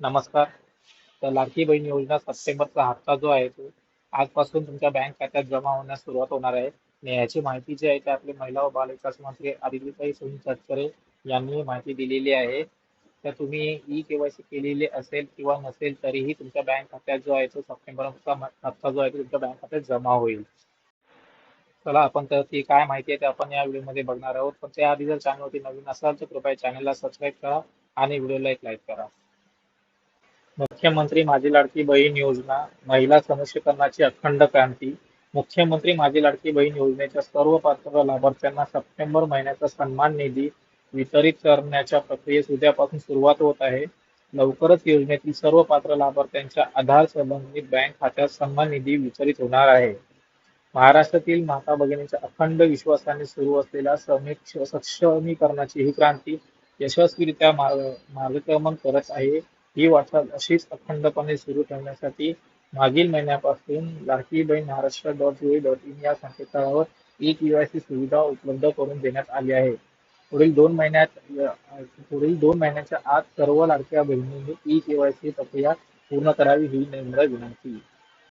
नमस्कार. तर लाडकी बहीण योजना सप्टेंबरचा हप्ता जो आहे तो आजपासून तुमच्या बँक खात्यात जमा होण्यास सुरुवात होणार आहे. आणि याची माहिती जी आहे ते आपले महिला व बालविकास मंत्री आदित्यताई सोनी तटकरे यांनी माहिती दिलेली आहे. तर तुम्ही ई केवायसी केलेली असेल किंवा नसेल तरीही तुमच्या बँक खात्यात जो आहे तो सप्टेंबरचा हप्ता जो आहे तो तुमच्या बँक खात्यात जमा होईल. चला आपण तर ती काय माहिती आहे ते आपण या व्हिडिओमध्ये बघणार आहोत. पण त्याआधी जर चॅनलवरती नवीन असाल तर कृपया चॅनलला सबस्क्राईब करा आणि व्हिडिओला एक लाईक करा. मुख्यमंत्री माझी लाडकी बहीण योजना महिला सक्षमीकरणाची अखंड क्रांती मुख्यमंत्री माझी लाडकी बहीण योजनेच्या सर्व पात्र लाभार्थ्यांना सप्टेंबर महिन्याचा सन्मान निधी वितरित करण्याच्या प्रक्रियेस उद्यापासून सुरुवात होत आहे. लवकरच योजनेतील सर्व पात्र लाभार्थ्यांच्या आधार संबंधित बँक खात्यात सन्मान निधी वितरित होणार आहे. महाराष्ट्रातील माता भगिनींच्या अखंड विश्वासाने सुरू असलेल्या समीक्ष सक्षमीकरणाची ही क्रांती यशस्वीरित्या मार्ग- मार्गक्रमण करत आहे. ही वाटचाल अशीच अखंडपणे सुरू ठेवण्यासाठी मागील महिन्यापासून Ladki Bahin Maharashtra dot G O V dot in या संकेतस्थळावर ई केवायसी सुविधा उपलब्ध करून देण्यात आली आहे. पुढील दोन महिन्यात पुढील दोन महिन्याच्या आत सर्व लाडक्या बहिणींनी ई केवायसी प्रक्रिया पूर्ण करावी ही नम्र विनंती